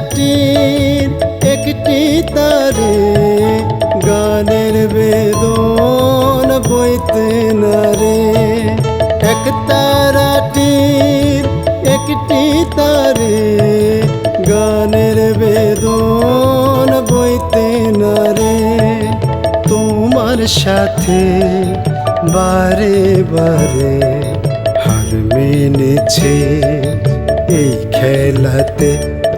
তারাটির একটি তারে গানের বেদন বইতে নারে এক তারাটির একটি তারে গানের বেদন বইতে নারে তোমার সাথে বারে বারে হার মেনেছে এই খেলাতে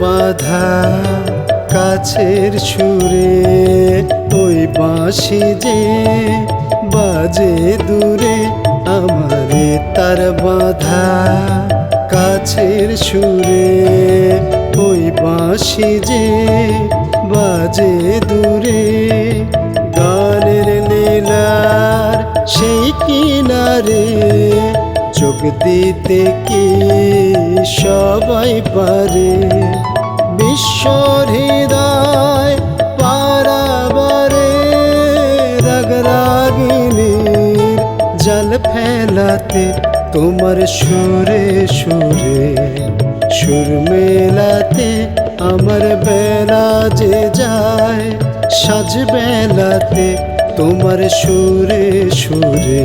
বাধা কাছের সুরে, ওই বাঁশি যে বাজে দূরে, আমার তার বাধা কাছের সুরে, ওই বাঁশি যে বাজে দূরে, গানের লীলার সেই কিনারে যোগ দিতে কি সবাই পারে? বিশ্ব হৃদয় পারাবারে রাগ রাগিনীর জল ফেলাতে তোমার সুরে সুরে সুর মেলাতে আমার বেলা যে যায়, সাজ বেলাতে তোমার সুরে সুরে